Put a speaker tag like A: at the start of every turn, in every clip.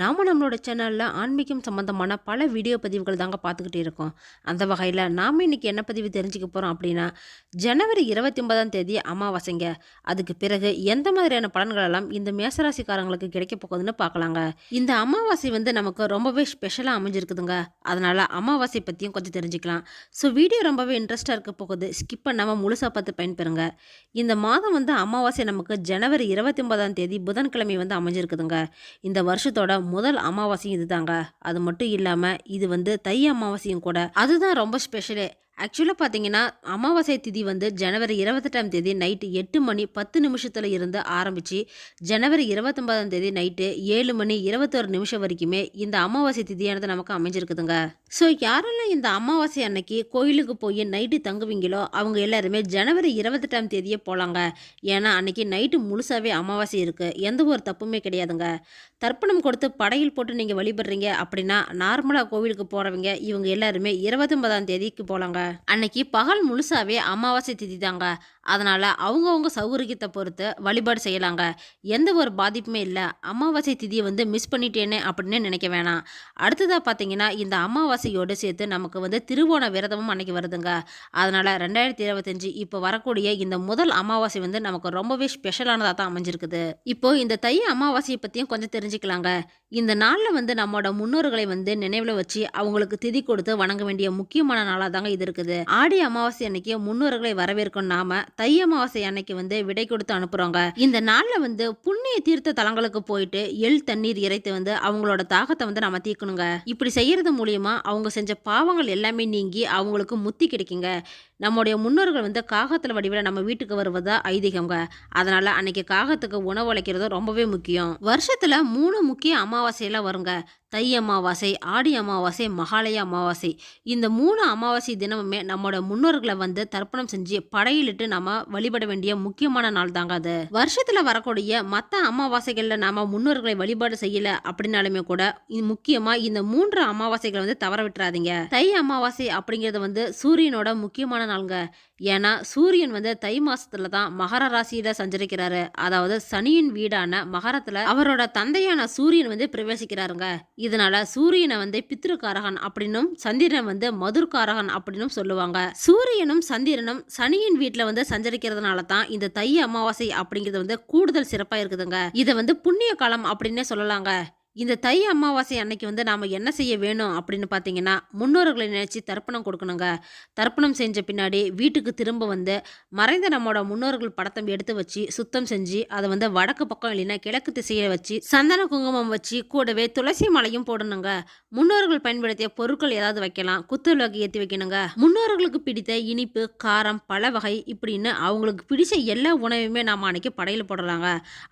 A: நாம நம்மளோட சேனலில் ஆன்மீகம் சம்மந்தமான பல வீடியோ பதிவுகள் தாங்க பார்த்துக்கிட்டே இருக்கோம். அந்த வகையில் நாம் இன்றைக்கி என்ன பதிவு தெரிஞ்சுக்க போகிறோம் அப்படின்னா ஜனவரி இருபத்தி ஒன்பதாம் தேதி அமாவாசைங்க. அதுக்கு பிறகு எந்த மாதிரியான பலன்கள் எல்லாம் இந்த மேசராசிக்காரங்களுக்கு கிடைக்க போகுதுன்னு பார்க்கலாங்க. இந்த அமாவாசை வந்து நமக்கு ரொம்பவே ஸ்பெஷலாக அமைஞ்சிருக்குதுங்க. அதனால் அமாவாசை பற்றியும் கொஞ்சம் தெரிஞ்சுக்கலாம். ஸோ வீடியோ ரொம்பவே இன்ட்ரெஸ்ட்டாக இருக்க போகுது. ஸ்கிப் பண்ணாமல் முழுசாக பார்த்து பயன்பெறுங்க. இந்த மாதம் வந்து அமாவாசை நமக்கு ஜனவரி இருபத்தி ஒன்பதாம் தேதி புதன்கிழமை வந்து அமைஞ்சிருக்குதுங்க. இந்த வருஷத்தோட முதல் அமாவாசையும் இதுதாங்க. அது மட்டும் இல்லாமல் இது வந்து தை அமாவாசையும் கூட. அதுதான் ரொம்ப ஸ்பெஷலே ஆக்சுவலாக பார்த்தீங்கன்னா அமாவாசை திதி வந்து ஜனவரி இருபத்தெட்டாம் தேதி நைட்டு எட்டு மணி பத்து நிமிஷத்தில் இருந்து ஆரம்பித்து ஜனவரி இருபத்தொம்பதாம் தேதி நைட்டு ஏழு மணி இருபத்தொரு நிமிஷம் வரைக்குமே இந்த அமாவாசை திதியானது நமக்கு அமைஞ்சிருக்குதுங்க. ஸோ யாரெல்லாம் இந்த அமாவாசை அன்னைக்கு கோயிலுக்கு போய் நைட்டு தங்குவீங்களோ அவங்க எல்லாருமே ஜனவரி இருபத்தெட்டாம் தேதியே போகலாங்க ஏன்னா அன்னைக்கு நைட்டு முழுசாகவே அமாவாசை இருக்குது எந்த ஒரு தப்புமே கிடையாதுங்க. தர்ப்பணம் கொடுத்து படையில் போட்டு நீங்கள் வழிபடுறீங்க அப்படின்னா நார்மலாக கோவிலுக்கு போகிறவங்க இவங்க எல்லாருமே இருபத்தொம்பதாம் தேதிக்கு போகலாங்க அன்னைக்கு பகல் முழுசாவே அமாவாசை திதி தாங்க அதனால் அவங்கவுங்க சௌகரியத்தை பொறுத்து வழிபாடு செய்யலாங்க. எந்த ஒரு பாதிப்புமே இல்லை. அமாவாசை திதியை வந்து மிஸ் பண்ணிட்டேனே அப்படின்னு நினைக்க வேணாம். அடுத்ததாக பார்த்தீங்கன்னா இந்த அமாவாசையோடு சேர்த்து நமக்கு வந்து திருவோண விரதமும் அன்னைக்கு வருதுங்க. அதனால் ரெண்டாயிரத்தி இருபத்தஞ்சு இப்போ வரக்கூடிய இந்த முதல் அமாவாசை வந்து நமக்கு ரொம்பவே ஸ்பெஷலானதாக தான் அமைஞ்சிருக்குது. இப்போ இந்த தை அமாவாசையை பற்றியும் கொஞ்சம் தெரிஞ்சுக்கலாங்க. இந்த நாளில் வந்து நம்மளோட முன்னோர்களை வந்து நினைவில் வச்சு அவங்களுக்கு திதி கொடுத்து வணங்க வேண்டிய முக்கியமான நாளாக தாங்க இது இருக்குது இருக்குது. ஆடி அமாவாசை அன்னைக்கு முன்னோர்களை வரவேற்கும் நாம தை அமாவாசை அன்னைக்கு வந்து விடை கொடுத்து அனுப்புறோங்க. இந்த நாளில் வந்து புண்ணிய தீர்த்த தலங்களுக்கு போயிட்டு எள் தண்ணீர் இறைத்து வந்து அவங்களோட தாகத்தை வந்து நம்ம தீர்க்கணுங்க. இப்படி செய்யறது மூலியமா அவங்க செஞ்ச பாவங்கள் எல்லாமே நீங்கி அவங்களுக்கு முத்தி கிடைக்குங்க. நம்முடைய முன்னோர்கள் வந்து காகத்தில் வடிவில் நம்ம வீட்டுக்கு வருவதா ஐதீகங்க அதனால அன்னைக்கு காகத்துக்கு உணவு அளிக்கிறது ரொம்பவே முக்கியம். வருஷத்துல மூணு முக்கிய அமாவாசையெல்லாம் வருங்க. தை அமாவாசை ஆடி அமாவாசை மகாலய அமாவாசை. இந்த மூணு அமாவாசை தினமுமே நம்மளோட முன்னோர்களை வந்து தர்ப்பணம் செஞ்சு படையிலிட்டு நம்ம வழிபட வேண்டிய முக்கியமான நாள் தாங்க அது. வருஷத்தில் வரக்கூடிய மற்ற அமாவாசைகளில் நம்ம முன்னோர்களை வழிபாடு செய்யல அப்படின்னாலுமே கூட முக்கியமாக இந்த மூன்று அமாவாசைகளை வந்து தவற விட்டுறாதீங்க. தை அமாவாசை அப்படிங்கிறது வந்து சூரியனோட முக்கியமான நாளுங்க. ஏன்னா சூரியன் வந்து தை மாசத்துல தான் மகர ராசியில சஞ்சரிக்கிறாரு. அதாவது சனியின் வீடான மகரத்துல அவரோட தந்தையான சூரியன் வந்து பிரவேசிக்கிறாருங்க. இதனால சூரியனை வந்து பித்ருக்காரகன் அப்படின்னும் சந்திரனை வந்து மதுர்காரகன் அப்படின்னும் சொல்லுவாங்க. சூரியனும் சந்திரனும் சனியின் வீட்டில் வந்து சஞ்சரிக்கிறதுனால தான் இந்த தை அமாவாசை அப்படிங்கிறது வந்து கூடுதல் சிறப்பாக இருக்குதுங்க. இதை வந்து புண்ணிய காலம் அப்படின்னே சொல்லலாங்க. இந்த தை அமாவாசை அன்னைக்கு வந்து நாம் என்ன செய்ய வேணும் அப்படின்னு பார்த்தீங்கன்னா முன்னோர்களை நினச்சி தர்ப்பணம் கொடுக்கணுங்க. தர்ப்பணம் செஞ்ச பின்னாடி வீட்டுக்கு திரும்ப வந்து மறைந்த நம்மளோட முன்னோர்கள் படத்தை எடுத்து வச்சு சுத்தம் செஞ்சு அதை வந்து வடக்கு பக்கம் இல்லைன்னா கிழக்கு திசையை வச்சு சந்தன குங்குமம் வச்சு கூடவே துளசி மலையும் போடணுங்க. முன்னோர்கள் பயன்படுத்திய பொருட்கள் ஏதாவது வைக்கலாம் குத்துவிளக்கு ஏற்றி வைக்கணுங்க. முன்னோர்களுக்கு பிடித்த இனிப்பு காரம் பல வகை இப்படின்னு அவங்களுக்கு பிடிச்ச எல்லா உணவையுமே நாம் அன்னைக்கு படையில் போடலாங்க.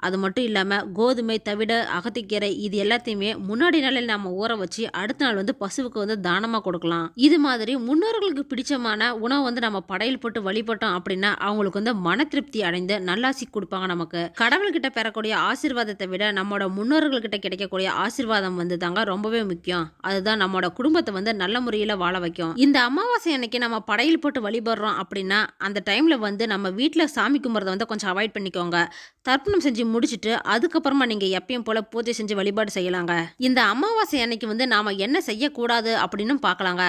A: அது மட்டும் இல்லாமல் கோதுமை தவிட அகத்திக்கீரை இது எல்லாம் எல்லாத்தையுமே முன்னாடி நாளில் நம்ம ஊற வச்சு அடுத்த நாள் வந்து பசுவுக்கு வந்து தானமாக கொடுக்கலாம். இது மாதிரி முன்னோர்களுக்கு பிடிச்சமான உணவு வந்து நம்ம படையில் போட்டு வழிபட்டோம் அப்படின்னா அவங்களுக்கு வந்து மன திருப்தி அடைந்து நல்லாசி கொடுப்பாங்க நமக்கு. கடவுள்கிட்ட பெறக்கூடிய ஆசீர்வாதத்தை விட நம்மளோட முன்னோர்கள்கிட்ட கிடைக்கக்கூடிய ஆசீர்வாதம் வந்து தாங்க ரொம்பவே முக்கியம். அதுதான் நம்மளோட குடும்பத்தை வந்து நல்ல முறையில் வாழ வைக்கும். இந்த அமாவாசை அன்னைக்கு நம்ம படையில் போட்டு வழிபடுறோம் அப்படின்னா அந்த டைம்ல வந்து நம்ம வீட்டில் சாமி கும்பிட்றத வந்து கொஞ்சம் அவாய்ட் பண்ணிக்கோங்க. தர்ப்பணம் செஞ்சு முடிச்சுட்டு அதுக்கப்புறமா நீங்கள் எப்பயும் போல் பூஜை செஞ்சு வழிபாடு செய்யலாங்க. இந்த அமாவாசை அன்னைக்கு வந்து நாம் என்ன செய்யக்கூடாது அப்படின்னு பார்க்கலாங்க.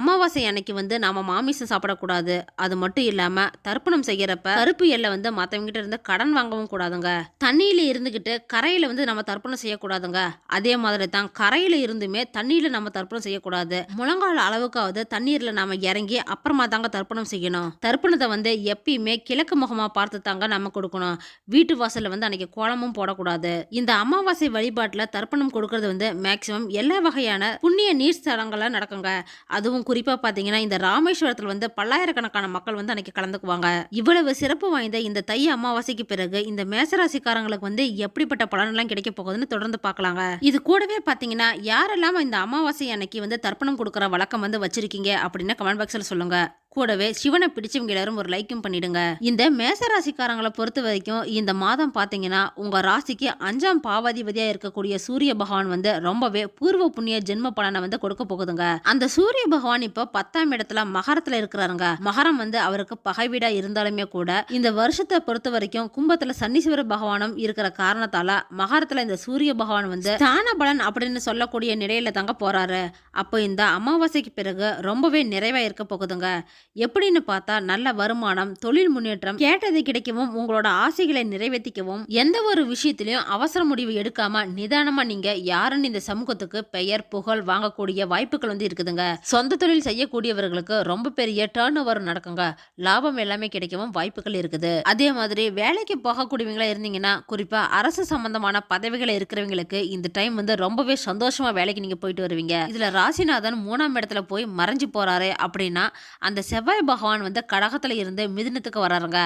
A: அமாவாசை அன்னைக்கு வந்து நாம் மாமிசம் சாப்பிடக்கூடாது. அது மட்டும் இல்லாமல் தர்ப்பணம் செய்கிறப்ப கருப்பு எல்லை வந்து மற்றவங்ககிட்ட இருந்து கடன் வாங்கவும் கூடாதுங்க. தண்ணியில் இருந்துக்கிட்டு கரையில் வந்து நம்ம தர்ப்பணம் செய்யக்கூடாதுங்க. அதே மாதிரி தான் கரையில் இருந்துமே தண்ணியில் நம்ம தர்ப்பணம் செய்யக்கூடாது. முழங்கால அளவுக்காவது தண்ணீரில் நாம் இறங்கி அப்புறமா தாங்க தர்ப்பணம் செய்யணும். தர்ப்பணத்தை வந்து எப்பயுமே கிழக்கு முகமாக பார்த்து தாங்க நம்ம கொடுக்கணும். வீட்டு வாசலில் வந்து அன்னைக்கு கோலமும் போடக்கூடாது. இந்த அமாவாசை வழிபாட்டில் தர்ப்பணம் தர்ப்பணம் கொடுக்கறது வந்து மேக்சிமம் எல்லா வகையான புண்ணிய நீர் ஸ்தலங்கள்லாம் நடக்குங்க. அதுவும் குறிப்பாக பார்த்தீங்கன்னா இந்த ராமேஸ்வரத்தில் வந்து பல்லாயிரக்கணக்கான மக்கள் வந்து அன்னைக்கு கலந்துக்குவாங்க. இவ்வளவு சிறப்பு வாய்ந்த இந்த தை அமாவாசைக்கு பிறகு இந்த மேசராசிக்காரங்களுக்கு வந்து எப்படிப்பட்ட பலனெல்லாம் கிடைக்க போகுதுன்னு தொடர்ந்து பார்க்கலாங்க இது கூடவே பார்த்தீங்கன்னா யாரெல்லாம் இந்த அமாவாசை அன்னைக்கு வந்து தர்ப்பணம் கொடுக்குற வழக்கம் வந்து வச்சிருக்கீங்க அப்படின்னு கமெண்ட் பாக்ஸில் சொல்லுங்கள் கூடவே சிவனை பிடிச்சவங்க எல்லாரும் ஒரு லைக்கும் பண்ணிடுங்க. இந்த மேச ராசிக்காரங்களை பொறுத்த வரைக்கும் இந்த மாதம் பார்த்தீங்கன்னா உங்கள் ராசிக்கு அஞ்சாம் பாவாதிபதியாக இருக்கக்கூடிய சூரிய பகவான் வந்து ரொம்பவே பூர்வ புண்ணிய ஜென்ம பலனை வந்து கொடுக்க போகுதுங்க. அந்த சூரிய பகவான் இப்போ பத்தாம் இடத்துல மகரத்தில் இருக்கிறாருங்க. மகரம் வந்து அவருக்கு பகைவீடா இருந்தாலுமே கூட இந்த வருஷத்தை பொறுத்த வரைக்கும் கும்பத்தில் சன்னீஸ்வர பகவானும் இருக்கிற காரணத்தால மகரத்தில் இந்த சூரிய பகவான் வந்து ஸ்தான பலன் அப்படின்னு சொல்லக்கூடிய நிலையில தாங்க போறாரு. அப்போ இந்த அமாவாசைக்கு பிறகு ரொம்பவே நிறைவா இருக்க போகுதுங்க. எப்படின்னு பார்த்தா நல்ல வருமானம் தொழில் முன்னேற்றம் கேட்டது கிடைக்கவும் உங்களோட ஆசைகளை நிறைவேற்றிக்கவும் எந்த ஒரு விஷயத்திலையும் அவசர முடிவு எடுக்காம நிதானமா நீங்க யாருன்னு இந்த சமூகத்துக்கு பெயர் புகழ் வாங்கக்கூடிய வாய்ப்புகள் வந்து இருக்குதுங்க. சொந்த தொழில் செய்யக்கூடியவர்களுக்கு ரொம்ப பெரிய டேர்ன் ஓவர் நடக்குங்க. லாபம் எல்லாமே கிடைக்கவும் வாய்ப்புகள் இருக்குது. அதே மாதிரி வேலைக்கு போகக்கூடியவங்களா இருந்தீங்கன்னா குறிப்பா அரசு சம்பந்தமான பதவிகளை இருக்கிறவங்களுக்கு இந்த டைம் வந்து ரொம்பவே சந்தோஷமா வேலைக்கு நீங்க போயிட்டு வருவீங்க. இதுல ராசிநாதன் மூணாம் இடத்துல போய் மறைஞ்சு போறாரு அப்படின்னா அந்த செவ்வாய் பகவான் வந்து கடகத்தில் இருந்து மிதுனத்துக்கு வராருங்க.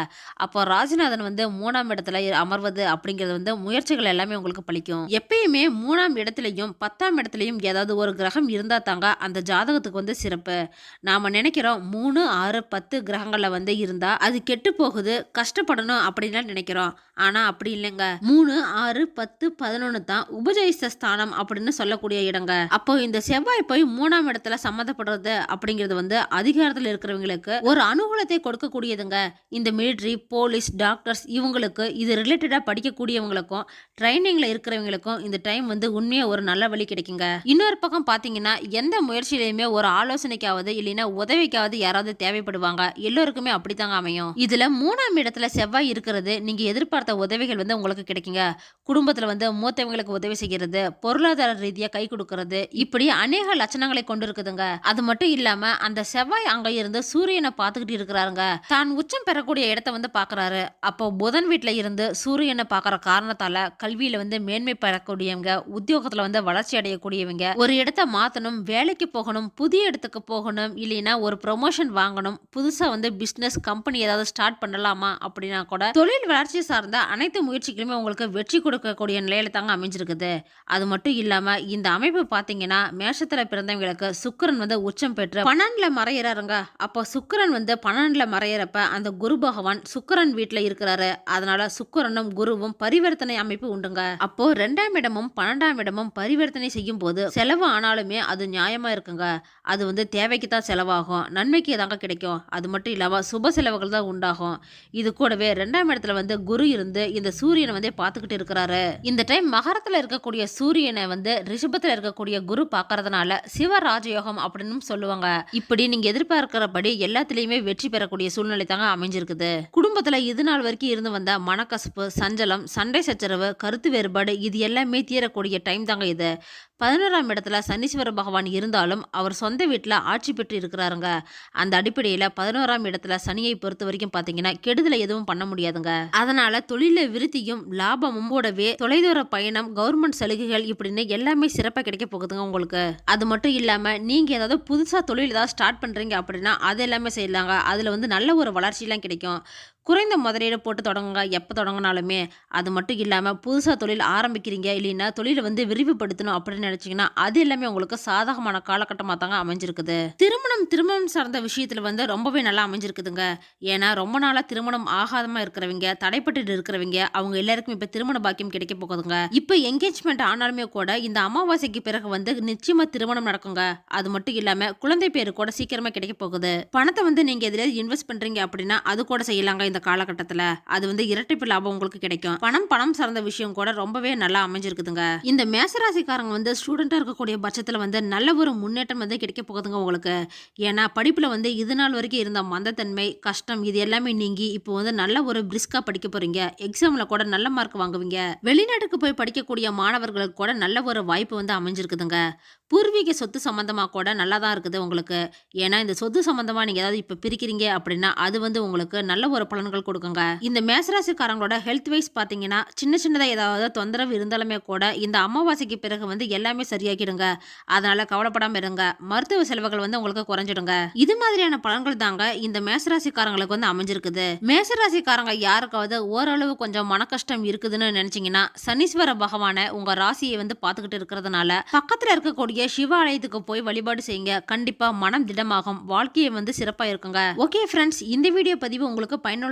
A: அப்போ ராஜநாதன் வந்து மூணாம் இடத்துல அமர்வது அப்படிங்கிறது வந்து முயற்சிகள் எல்லாமே உங்களுக்கு பழிக்கும் எப்பயுமே மூணாம் இடத்துலையும் பத்தாம் இடத்துலையும் ஏதாவது ஒரு கிரகம் இருந்தால் தாங்க அந்த ஜாதகத்துக்கு வந்து சிறப்பு. நாம் நினைக்கிறோம் மூணு ஆறு பத்து கிரகங்களில் வந்து இருந்தால் அது கெட்டு போகுது கஷ்டப்படணும் அப்படின்லாம் நினைக்கிறோம். ஆனால் அப்படி இல்லைங்க. மூணு ஆறு பத்து பதினொன்று தான் உபஜயிஸ்த ஸ்தானம் அப்படின்னு சொல்லக்கூடிய இடங்க. அப்போ இந்த செவ்வாய் போய் மூணாம் இடத்துல சம்மந்தப்படுறது அப்படிங்கிறது வந்து அதிகாரத்தில் இருக்கிற இருக்கிறவங்களுக்கு ஒரு அனுகூலத்தை கொடுக்கக்கூடியதுங்க. இந்த மிலிட்ரி போலீஸ் டாக்டர்ஸ் இவங்களுக்கு இது ரிலேட்டடாக படிக்கக்கூடியவங்களுக்கும் ட்ரைனிங்கில் இருக்கிறவங்களுக்கும் இந்த டைம் வந்து உண்மையாக ஒரு நல்ல வழி கிடைக்குங்க. இன்னொரு பக்கம் பார்த்தீங்கன்னா எந்த முயற்சியிலையுமே ஒரு ஆலோசனைக்காவது இல்லைன்னா உதவிக்காவது யாராவது தேவைப்படுவாங்க. எல்லோருக்குமே அப்படித்தாங்க அமையும். இதில் மூணாம் இடத்துல செவ்வாய் இருக்கிறது நீங்கள் எதிர்பார்த்த உதவிகள் வந்து உங்களுக்கு கிடைக்குங்க. குடும்பத்தில் வந்து மூத்தவங்களுக்கு உதவி செய்கிறது பொருளாதார ரீதியாக கை கொடுக்கறது இப்படி அநேக லட்சணங்களை கொண்டு இருக்குதுங்க அது மட்டும் இல்லாமல் அந்த செவ்வாய் அங்கே இருந்து சூரியனை பார்த்துக்கிட்டு இருக்கிறாருங்க. தான் உச்சம் பெறக்கூடிய இடத்த வந்து பார்க்குறாரு. அப்போ புதன் வீட்டில் இருந்து சூரியனை பார்க்கற காரணத்தால் கல்வியில் வந்து மேன்மை பெறக்கூடியவங்க உத்தியோகத்தில் வந்து வளர்ச்சி அடையக்கூடியவங்க ஒரு இடத்த மாற்றணும் வேலைக்கு போகணும் புதிய இடத்துக்கு போகணும் இல்லைன்னா ஒரு ப்ரொமோஷன் வாங்கணும் புதுசாக வந்து பிஸ்னஸ் கம்பெனி ஏதாவது ஸ்டார்ட் பண்ணலாமா அப்படின்னா கூட தொழில் வளர்ச்சி சார்ந்த அனைத்து முயற்சிகளுமே உங்களுக்கு வெற்றி கொடுக்கக்கூடிய நிலையில தாங்க அமைஞ்சிருக்குது. அது மட்டும் இல்லாமல் இந்த அமைப்பு பார்த்தீங்கன்னா மேஷத்தில் பிறந்தவங்களுக்கு சுக்கிரன் வந்து உச்சம் பெற்று பன்னெண்டில் மறையிறாருங்க. அப்போ சுக்கிரன் வந்து பன்னெண்டில் மறையிறப்ப அந்த குரு பகவான் சுக்கரன் வீட்டில் இருக்கிறாரு. அதனால சுக்கரனும் குருவும் பரிவர்த்தனை அமைப்பு உண்டுங்க. அப்போ ரெண்டாம் இடமும் பன்னெண்டாம் இடமும் பரிவர்த்தனை செய்யும் போது செலவு ஆனாலுமே அது நியாயமா இருக்குங்க. அது வந்து தேவைக்கு தான் செலவாகும். நன்மைக்கு தாங்க கிடைக்கும். அது மட்டும் இல்லாமல் சுப செலவுகள் தான் உண்டாகும். இது கூடவே ரெண்டாம் இடத்துல வந்து குரு இருந்து இந்த சூரியனை வந்து பார்த்துக்கிட்டு இருக்கிறாரு. இந்த டைம் மகரத்தில் இருக்கக்கூடிய சூரியனை வந்து ரிஷபத்தில் இருக்கக்கூடிய குரு பார்க்கறதுனால சிவ ராஜயோகம் அப்படின்னு சொல்லுவாங்க. இப்படி நீங்க எதிர்பார்க்கிறபடி எல்லாத்துலேயுமே வெற்றி பெறக்கூடிய சூழ்நிலை தாங்க அமைஞ்சிருக்குது. குடும்பத்தில் இது நாள் வரைக்கும் இருந்து வந்த மனக்கசப்பு சஞ்சலம் சண்டை சச்சரவு கருத்து வேறுபாடு இது எல்லாமே தீரக்கூடிய டைம் தாங்க இது. பதினோராம் இடத்துல சனீஸ்வர பகவான் இருந்தாலும் அவர் சொந்த வீட்டில் ஆட்சி பெற்று இருக்கிறாருங்க. அந்த அடிப்படையில் பதினோராம் இடத்துல சனியை பொறுத்த வரைக்கும் பார்த்தீங்கன்னா கெடுதலை எதுவும் பண்ண முடியாதுங்க. அதனால தொழில விருத்தியும் லாபமும் கூடவே தொலைதூர பயணம் கவர்மெண்ட் சலுகைகள் இப்படின்னு எல்லாமே சிறப்பாக கிடைக்க போகுதுங்க உங்களுக்கு. அது மட்டும் இல்லாமல் நீங்கள் ஏதாவது புதுசாக தொழில் ஏதாவது ஸ்டார்ட் பண்ணுறீங்க அப்படின்னா அது எல்லாமே செய்யலாங்க. அதில் வந்து நல்ல ஒரு வளர்ச்சியெலாம் கிடைக்கும். குறைந்த முதலீடு போட்டு தொடங்குங்க. எப்போ தொடங்கினாலுமே அது மட்டும் இல்லாமல் புதுசாக தொழில் ஆரம்பிக்கிறீங்க இல்லைன்னா தொழிலை வந்து விரிவுபடுத்தணும் அப்படின்னு நினச்சிங்கன்னா அது எல்லாமே உங்களுக்கு சாதகமான காலகட்டமாக தாங்க அமைஞ்சிருக்குது. திருமணம் திருமணம் சார்ந்த விஷயத்தில் வந்து ரொம்பவே நல்லா அமைஞ்சிருக்குதுங்க. ஏன்னா ரொம்ப நாளாக திருமணம் ஆகாதமாக இருக்கிறவங்க தடைப்பட்டு இருக்கிறவங்க அவங்க எல்லாருக்கும் இப்போ திருமண பாக்கியம் கிடைக்க போகுதுங்க. இப்போ என்கேஜ்மெண்ட் ஆனாலுமே கூட இந்த அமாவாசைக்கு பிறகு வந்து நிச்சயமாக திருமணம் நடக்குங்க. அது மட்டும் இல்லாமல் குழந்தை பேர் கூட சீக்கிரமாக கிடைக்க போகுது. பணத்தை வந்து நீங்கள் எதில் இன்வெஸ்ட் பண்ணுறீங்க அப்படின்னா அது கூட செய்யலாங்க. இந்த காலகட்டத்தில் அது வந்து இரட்டிப்பு லாபம் உங்களுக்கு கிடைக்கும். பணம் பணம் சார்ந்த விஷயம் கூட ரொம்பவே நல்லா அமைஞ்சிருக்குதுங்க. இந்த மேசராசிக்காரங்க வந்து ஸ்டூடெண்ட்டாக இருக்கக்கூடிய பட்சத்தில் வந்து நல்ல ஒரு முன்னேற்றம் வந்து கிடைக்க போகுதுங்க உங்களுக்கு. ஏன்னா படிப்பில் வந்து இது நாள் வரைக்கும் இருந்த மந்தத்தன்மை கஷ்டம் இது எல்லாமே நீங்கி இப்போ வந்து நல்ல ஒரு பிரிஸ்காக படிக்க போகிறீங்க எக்ஸாமில் கூட நல்ல மார்க் வாங்குவீங்க. வெளிநாட்டுக்கு போய் படிக்கக்கூடிய மாணவர்களுக்கு கூட நல்ல ஒரு வாய்ப்பு வந்து அமைஞ்சிருக்குதுங்க. பூர்வீக சொத்து சம்மந்தமாக கூட நல்லா தான் இருக்குது உங்களுக்கு. ஏன்னா இந்த சொத்து சம்மந்தமாக நீங்கள் ஏதாவது இப்போ பிரிக்கிறீங்க அப்படின்னா அது வந்து உங்களுக்கு நல்ல ஒரு பலன் பலன்கள் கொடுக்குங்க. இந்த மேசராசிக்காரங்களோட ஹெல்த் வைஸ் பார்த்தீங்கன்னா சின்ன சின்னதாக ஏதாவது தொந்தரவு இருந்தாலுமே கூட இந்த அமாவாசைக்கு பிறகு வந்து எல்லாமே சரியாக்கிடுங்க அதனால கவலைப்படாம இருங்க. மருத்துவ செலவுகள் வந்து உங்களுக்கு குறைஞ்சிடுங்க. இது மாதிரியான பலன்கள் தாங்க இந்த மேசராசிக்காரங்களுக்கு வந்து அமைஞ்சிருக்குது. மேசராசிக்காரங்க யாருக்காவது ஓரளவு கொஞ்சம் மன கஷ்டம் இருக்குதுன்னு நினைச்சீங்கன்னா சனீஸ்வர பகவானை உங்க ராசியை வந்து பார்த்துக்கிட்டு இருக்கிறதுனால பக்கத்துல இருக்கக்கூடிய சிவ ஆலயத்துக்கு போய் வழிபாடு செய்யுங்க. கண்டிப்பா மனம் திடமாகும். வாழ்க்கையை வந்து சிறப்பா இருக்குங்க. ஓகே ஃப்ரெண்ட்ஸ் இந்த வீடியோ பதிவு உங்களுக்கு பயனுள்ள